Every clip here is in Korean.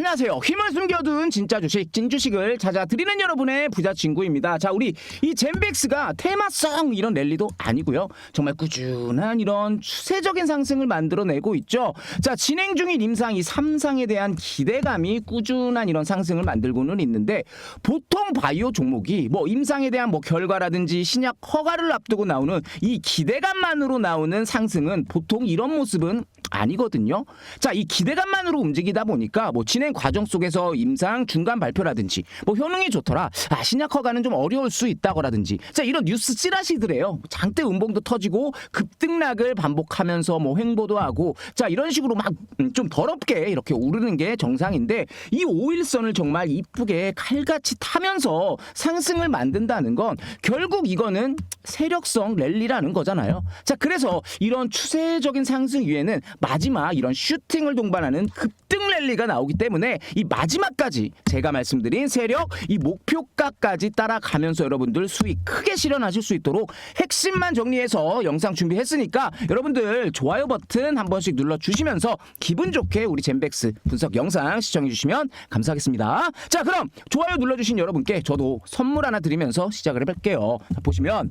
안녕하세요. 힘을 숨겨둔 진짜 주식, 찐주식을 찾아드리는 여러분의 부자 친구입니다. 자, 우리 이 젠백스가 테마성 이런 랠리도 아니고요. 정말 꾸준한 이런 추세적인 상승을 만들어내고 있죠. 자, 진행 중인 임상 이 삼상에 대한 기대감이 꾸준한 이런 상승을 만들고는 있는데 보통 바이오 종목이 뭐 임상에 대한 뭐 결과라든지 신약 허가를 앞두고 나오는 이 기대감만으로 나오는 상승은 보통 이런 모습은 아니거든요. 자, 이 기대감만으로 움직이다 보니까 뭐 진행 과정 속에서 임상 중간 발표라든지 뭐 효능이 좋더라. 아, 신약 허가는 좀 어려울 수 있다고라든지. 자, 이런 뉴스 찌라시들이에요. 장대 음봉도 터지고 급등락을 반복하면서 뭐 횡보도 하고 자, 이런 식으로 막 좀 더럽게 이렇게 오르는 게 정상인데 이 5일선을 정말 이쁘게 칼같이 타면서 상승을 만든다는 건 결국 이거는 세력성 랠리라는 거잖아요. 자, 그래서 이런 추세적인 상승 위에는 마지막 이런 슈팅을 동반하는 급등 랠리가 나오기 때문에 이 마지막까지 제가 말씀드린 세력 이 목표가까지 따라가면서 여러분들 수익 크게 실현하실 수 있도록 핵심만 정리해서 영상 준비했으니까 여러분들 좋아요 버튼 한 번씩 눌러 주시면서 기분 좋게 우리 젠백스 분석 영상 시청해 주시면 감사하겠습니다. 자, 그럼 좋아요 눌러 주신 여러분께 저도 선물 하나 드리면서 시작을 해 볼게요. 자, 보시면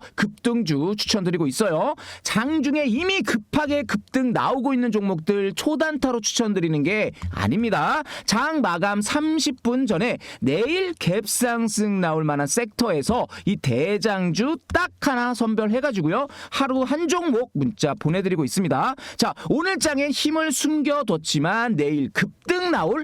급등주 추천드리고 있어요. 장중에 이미 급하게 급등 나오고 있는 종목들 초단타로 추천드리는 게 아닙니다. 장 마감 30분 전에 내일 갭상승 나올 만한 섹터에서 이 대장주 딱 하나 선별해가지고요. 하루 한 종목 문자 보내드리고 있습니다. 자, 오늘 장에 힘을 숨겨뒀지만 내일 급등 나올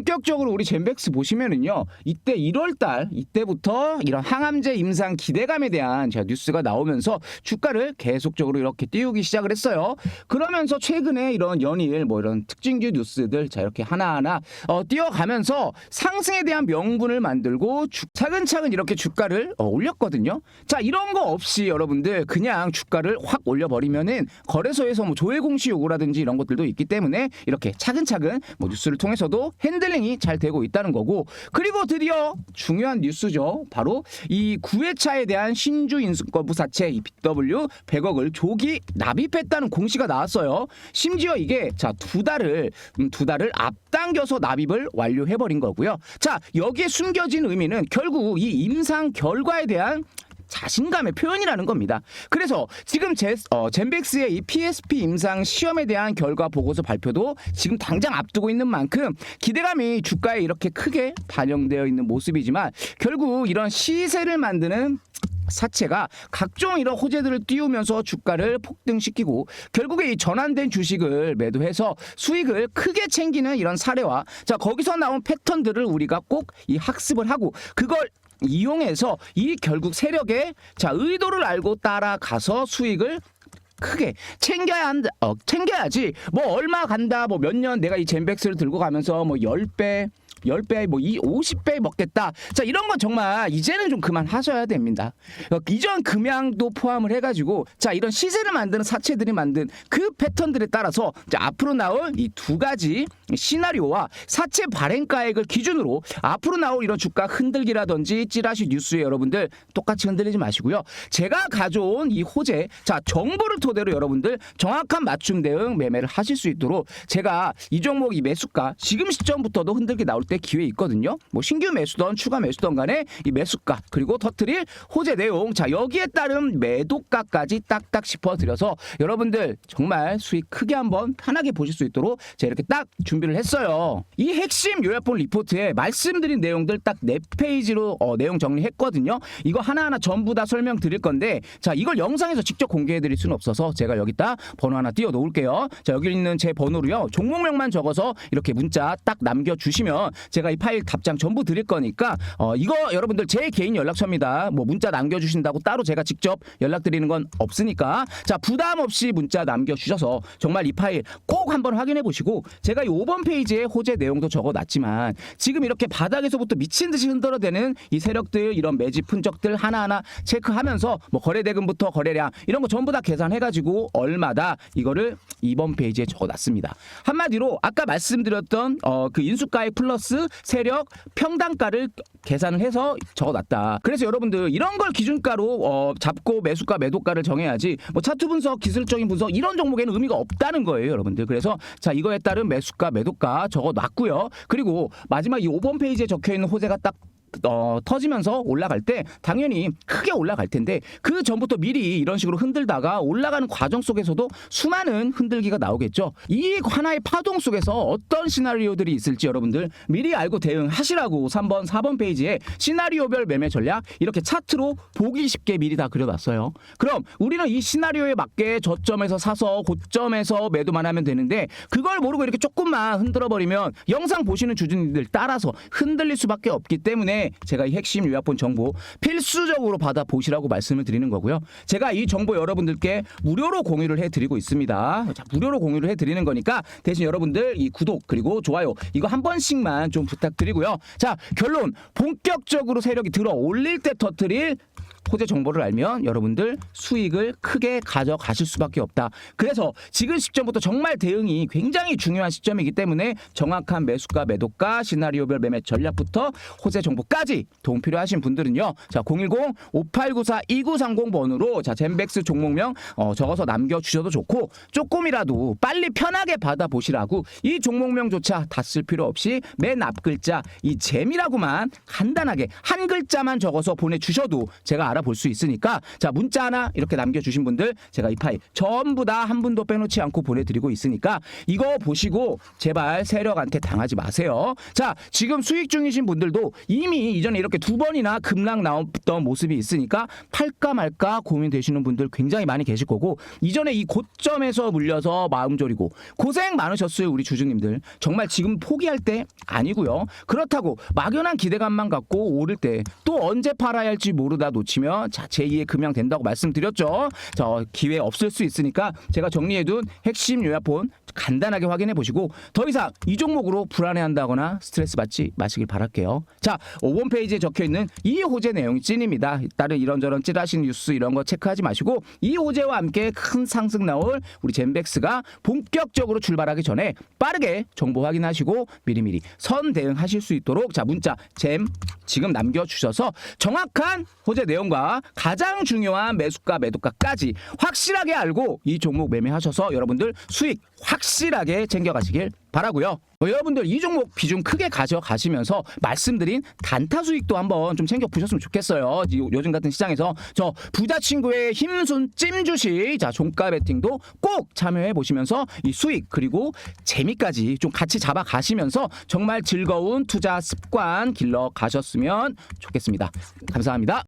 격적으로 우리 젠백스 보시면은요. 이때 1월 달 이때부터 이런 항암제 임상 기대감에 대한 제가 뉴스가 나오면서 주가를 계속적으로 이렇게 띄우기 시작을 했어요. 그러면서 최근에 이런 연일 뭐 이런 특징주 뉴스들 자 이렇게 하나하나 어, 띄어가면서 상승에 대한 명분을 만들고 주- 차근차근 이렇게 주가를 어, 올렸거든요. 자 이런 거 없이 여러분들 그냥 주가를 확 올려버리면은 거래소에서 뭐 조회 공시 요구라든지 이런 것들도 있기 때문에 이렇게 차근차근 뭐 뉴스를 통해서도 핸들 링이 잘 되고 있다는 거고 그리고 드디어 중요한 뉴스죠. 바로 이 9회차에 대한 신주 인수거부 사채 이 BW 100억을 조기 납입했다는 공시가 나왔어요. 심지어 이게 자 두 달을 음, 두 달을 앞당겨서 납입을 완료해 버린 거고요. 자 여기에 숨겨진 의미는 결국 이 임상 결과에 대한 자신감의 표현이라는 겁니다. 그래서 지금 제, 어, 젠백스의 이 PSP 임상 시험에 대한 결과 보고서 발표도 지금 당장 앞두고 있는 만큼 기대감이 주가에 이렇게 크게 반영되어 있는 모습이지만 결국 이런 시세를 만드는 사채가 각종 이런 호재들을 띄우면서 주가를 폭등시키고 결국에 이 전환된 주식을 매도해서 수익을 크게 챙기는 이런 사례와 자 거기서 나온 패턴들을 우리가 꼭 이 학습을 하고 그걸 이용해서 이 결국 세력의 자 의도를 알고 따라가서 수익을 크게 챙겨야 한다. 어, 챙겨야지. 뭐 얼마 간다. 뭐 몇 년 내가 이 젠백스를 들고 가면서 뭐 10배 10배 뭐이 50배 먹겠다. 자, 이런 건 정말 이제는 좀 그만 하셔야 됩니다. 어, 이전 금양도 포함을 해 가지고 자, 이런 시세를 만드는 사채들이 만든 그 패턴들에 따라서 자, 앞으로 나올 이 두 가지 시나리오와 사채 발행가액을 기준으로 앞으로 나올 이런 주가 흔들기라든지 찌라시 뉴스에 여러분들 똑같이 흔들리지 마시고요. 제가 가져온 이 호재, 자 정보를 토대로 여러분들 정확한 맞춤 대응 매매를 하실 수 있도록 제가 이 종목 이 매수가 지금 시점부터도 흔들기 나올 때 기회 있거든요. 뭐 신규 매수던 추가 매수던 간에 이 매수가 그리고 터트릴 호재 내용, 자 여기에 따른 매도가까지 딱딱 짚어드려서 여러분들 정말 수익 크게 한번 편하게 보실 수 있도록 제가 이렇게 딱 준비를 했어요. 이 핵심 요약본 리포트에 말씀드린 내용들 딱 네 페이지로 어, 내용 정리했거든요. 이거 하나하나 전부 다 설명드릴 건데 자 이걸 영상에서 직접 공개해드릴 수는 없어서 제가 여기다 번호 하나 띄워 놓을게요. 자 여기 있는 제 번호로요. 종목명만 적어서 이렇게 문자 딱 남겨주시면 제가 이 파일 답장 전부 드릴 거니까 어, 이거 여러분들 제 개인 연락처입니다. 뭐 문자 남겨주신다고 따로 제가 직접 연락드리는 건 없으니까 자 부담 없이 문자 남겨주셔서 정말 이 파일 꼭 한번 확인해 보시고 제가 이 5번 페이지에 호재 내용도 적어놨지만 지금 이렇게 바닥에서부터 미친 듯이 흔들어대는 이 세력들 이런 매집 흔적들 하나하나 체크하면서 뭐 거래 대금부터 거래량 이런 거 전부 다 계산해가지고 얼마다 이거를 2번 페이지에 적어놨습니다. 한마디로 아까 말씀드렸던 어, 그 인수가액 플러스 세력 평당가를 계산을 해서 적어놨다. 그래서 여러분들 이런 걸 기준가로 어, 잡고 매수가 매도가를 정해야지 뭐 차트 분석 기술적인 분석 이런 종목에는 의미가 없다는 거예요 여러분들 그래서 자 이거에 따른 매수가 매도가 적어놨고요 그리고 마지막 이 5번 페이지에 적혀있는 호재가 딱 어, 터지면서 올라갈 때 당연히 크게 올라갈 텐데 그 전부터 미리 이런 식으로 흔들다가 올라가는 과정 속에서도 수많은 흔들기가 나오겠죠. 이 하나의 파동 속에서 어떤 시나리오들이 있을지 여러분들 미리 알고 대응하시라고 3번, 4번 페이지에 시나리오별 매매 전략 이렇게 차트로 보기 쉽게 미리 다 그려놨어요. 그럼 우리는 이 시나리오에 맞게 저점에서 사서 고점에서 매도만 하면 되는데 그걸 모르고 이렇게 조금만 흔들어 버리면 영상 보시는 주주님들 따라서 흔들릴 수밖에 없기 때문에 제가 이 핵심 요약본 정보 필수적으로 받아 보시라고 말씀을 드리는 거고요. 제가 이 정보 여러분들께 무료로 공유를 해 드리고 있습니다. 자, 무료로 공유를 해 드리는 거니까 대신 여러분들 이 구독 그리고 좋아요 이거 한 번씩만 좀 부탁드리고요. 자, 결론 본격적으로 세력이 들어 올릴 때 터트릴 호재 정보를 알면 여러분들 수익을 크게 가져가실 수밖에 없다. 그래서 지금 시점부터 정말 대응이 굉장히 중요한 시점이기 때문에 정확한 매수가, 매도가, 시나리오별 매매 전략부터 호재 정보까지 도움 필요하신 분들은요. 자, 010-5894-2930 번으로 자, 젠백스 종목명 어, 적어서 남겨주셔도 좋고 조금이라도 빨리 편하게 받아보시라고 이 종목명조차 다 쓸 필요 없이 맨 앞 글자 이 재미라고만 간단하게 한 글자만 적어서 보내주셔도 제가 알아볼 수 있으니까 자 문자 하나 이렇게 남겨주신 분들 제가 이 파일 전부 다 한 분도 빼놓지 않고 보내드리고 있으니까 이거 보시고 제발 세력한테 당하지 마세요. 자 지금 수익 중이신 분들도 이미 이전에 이렇게 두 번이나 급락 나왔던 모습이 있으니까 팔까 말까 고민되시는 분들 굉장히 많이 계실 거고 이전에 이 고점에서 물려서 마음 졸이고 고생 많으셨어요 우리 주주님들 정말 지금 포기할 때 아니고요 그렇다고 막연한 기대감만 갖고 오를 때 또 언제 팔아야 할지 모르다 놓치면 자 제2의 금양 된다고 말씀드렸죠. 자 기회 없을 수 있으니까 제가 정리해둔 핵심 요약본 간단하게 확인해 보시고 더 이상 이 종목으로 불안해한다거나 스트레스 받지 마시길 바랄게요. 자, 5번 페이지에 적혀 있는 이 호재 내용이 찐입니다. 다른 이런저런 찌라신 뉴스 이런 거 체크하지 마시고 이 호재와 함께 큰 상승 나올 우리 젠백스가 본격적으로 출발하기 전에 빠르게 정보 확인하시고 미리미리 선 대응하실 수 있도록 자 문자 잼 지금 남겨주셔서 정확한 호재 내용과 가장 중요한 매수가 매도가까지 확실하게 알고 이 종목 매매하셔서 여러분들 수익 확실하게 챙겨가시길 바라고요. 어, 여러분들 이 종목 비중 크게 가져가시면서 말씀드린 단타 수익도 한번 좀 챙겨 보셨으면 좋겠어요. 이- 요즘 같은 시장에서 저 부자 친구의 힘순 찜 주식 자 종가 베팅도 꼭 참여해 보시면서 이 수익 그리고 재미까지 좀 같이 잡아 가시면서 정말 즐거운 투자 습관 길러 가셨으면 좋겠습니다. 감사합니다.